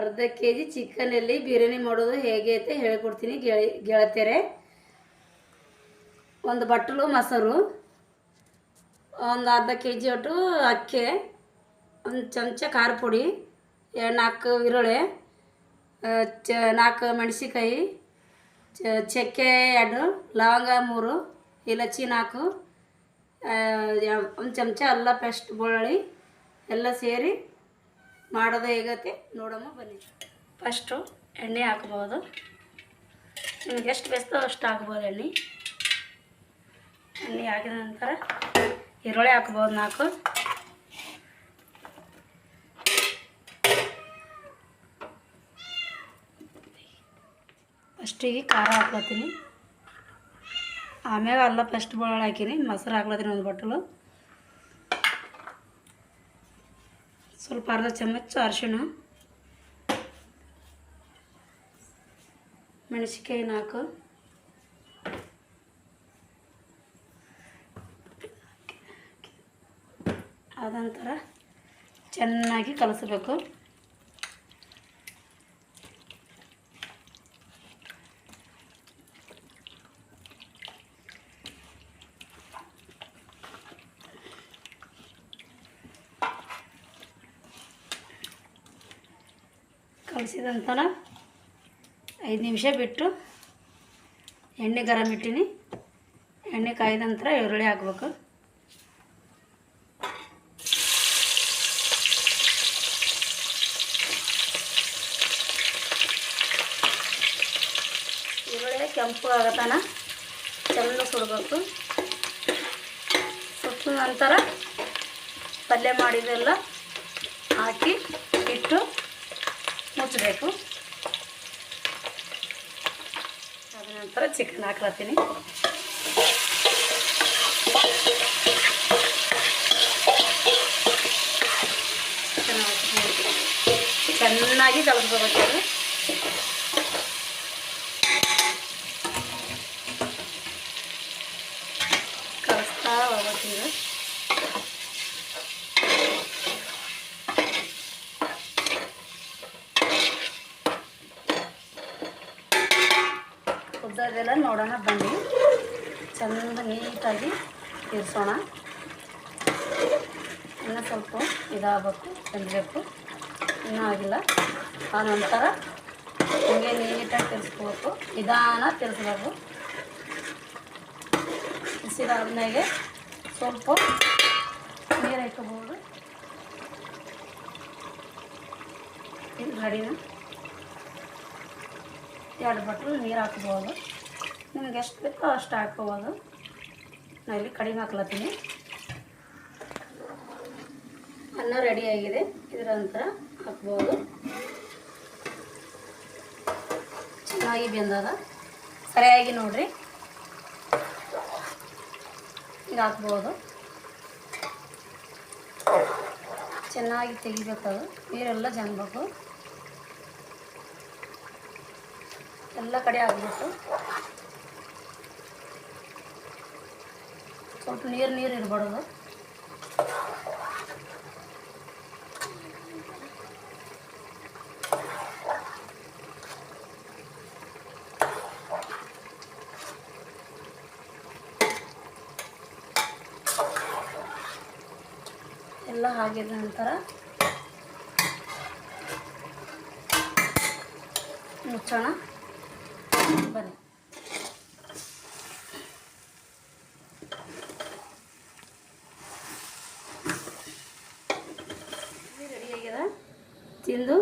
ಅರ್ಧ K G ಚಿಕನಲ್ಲಿ biryani ಮಾಡೋದು ಹೇಗೆ ಅಂತ ಹೇಳ್ಕೊಡ್ತೀನಿ ಗೆಳೆ, ಗೆಳತಿಯರೆ. ಒಂದು ಬಟ್ಟಲು, ಮೊಸರು, ಒಂದು ಅರ್ಧ ಕೆ ಜಿ ಒಟ್ಟು ಅಕ್ಕಿ, ಒಂದು ಚಮಚ ಖಾರ ಪುಡಿ ನಾಲ್ಕು ಈರುಳ್ಳಿ ಚ, ನಾಲ್ಕು ಮೆಣಸಿಕಾಯಿ ಚಕ್ಕೆ ಎರಡು, ಲವಂಗ ಮೂರು, ಇಲಚಿ ನಾಲ್ಕು ಒಂದು ಚಮಚ ಅಲ್ಲ ಪೇಸ್ಟ್, ಬೆಳ್ಳುಳ್ಳಿ ಎಲ್ಲ ಸೇರಿ ಮಾಡೋದು ಹೇಗತ್ತೆ ನೋಡಮ್ಮ, ಬನ್ನಿ. ಫಸ್ಟು ಎಣ್ಣೆ ಹಾಕ್ಬೋದು. ನಿಮ್ಗೆ ಎಷ್ಟು ಬೇಸ್ತೋ ಅಷ್ಟು ಹಾಕ್ಬೋದು ಎಣ್ಣೆ. ಎಣ್ಣೆ ಹಾಕಿದ ನಂತರ ಈರುಳ್ಳಿ ಹಾಕ್ಬೋದು ನಾಲ್ಕು. ಫಸ್ಟಿಗೆ ಖಾರ ಹಾಕ್ಲತ್ತೀನಿ. ಆಮ್ಯಾಗ ಅಲ್ಲ ಫಸ್ಟ್ ಬೆಳ್ಳುಳ್ಳಿ ಹಾಕಿನಿ, ಮೊಸರು ಹಾಕ್ಲತ್ತೀನಿ ಒಂದು ಬಟ್ಟಲು ಸ್ವಲ್ಪ ಅರ್ಧ ಚಮಚ ಅರಿಶಿಣ. ಮೆಣಸಿನ್ಕಾಯಿ ನಾಲ್ಕು. ಆದ ನಂತರ ಚೆನ್ನಾಗಿ ಕಲಸಬೇಕು. ಕಲಸಿದ ನಂತರ ಐದು ನಿಮಿಷ ಬಿಟ್ಟು ಎಣ್ಣೆ ಗರಂ ಇಟ್ಟೀನಿ. ಎಣ್ಣೆ ಕಾಯ್ದ ನಂತರ ಈರುಳ್ಳಿ ಹಾಕ್ಬೇಕು. ಈರುಳ್ಳಿ ಕೆಂಪು ಆಗತನ ಚೆಂದ ಸುಡಬೇಕು. ಸುಟ್ಟ ನಂತರ ಪಲ್ಯ ಮಾಡಿದೆಲ್ಲ ಹಾಕಿ ಚಿಕನ್ ಹಾಕ್ಲತ್ತೀನಿ. ಚೆನ್ನಾಗಿ ಕಲಸ್ಕೋಬೇಕು ಕಲಿಸ್ತಾ ಹೋಗ್ತೀನಿ ಕುದ್ದದೆಲ್ಲ ನೋಡೋಣ, ಬನ್ನಿ. ಚೆಂದ ನೀಟಾಗಿ ಇರಿಸೋಣ. ಇನ್ನು ಸ್ವಲ್ಪ ಇದಾಗಬೇಕು ಚೆಲ್ಲಬೇಕು ಇನ್ನೂ ಆಗಿಲ್ಲ. ಆ ನಂತರ ಹಿಂಗೆ ನೀಟಾಗಿ ತಿರ್ಸ್ಬೇಕು ನಿಧಾನ ತಿರ್ಸ್ಬೇಕು ಬಿಸಿದಾದ್ಮೇಲೆ ಸ್ವಲ್ಪ ನೀರು ಹಾಕೋಬೋದು ಇದು ರೆಡಿನ? ಎರಡು ಬಟ್ಲು ನೀರು ಹಾಕ್ಬೋದು. ನಿಮ್ಗೆ ಎಷ್ಟು ಬೇಕೋ ಅಷ್ಟು ಹಾಕ್ಬೋದು. ನಾನು ಇಲ್ಲಿ ಕಡಿಮೆ ಹಾಕ್ಲತ್ತೀನಿ. ಅನ್ನ ರೆಡಿಯಾಗಿದೆ ಇದರ ನಂತರ ಹಾಕ್ಬೋದು. ಚೆನ್ನಾಗಿ ಬೆಂದದ. ಸರಿಯಾಗಿ ನೋಡ್ರಿ. ಈಗ ಹಾಕ್ಬೋದು. ಚೆನ್ನಾಗಿ ತೆಗಿಬೇಕದು. ನೀರೆಲ್ಲ ಜನ್ಬೇಕು. ಎಲ್ಲ ಕಡೆ ಆಗ್ಬಿಟ್ಟು ಸ್ವಲ್ಪ ನೀರು ನೀರು ಇರಬಾರ್ದು. ಎಲ್ಲ ಹಾಗಿದ ನಂತರ ಮುಚ್ಚೋಣ. ಬನ್ನಿ. ಆಗ್ಯದ ತಿಂದು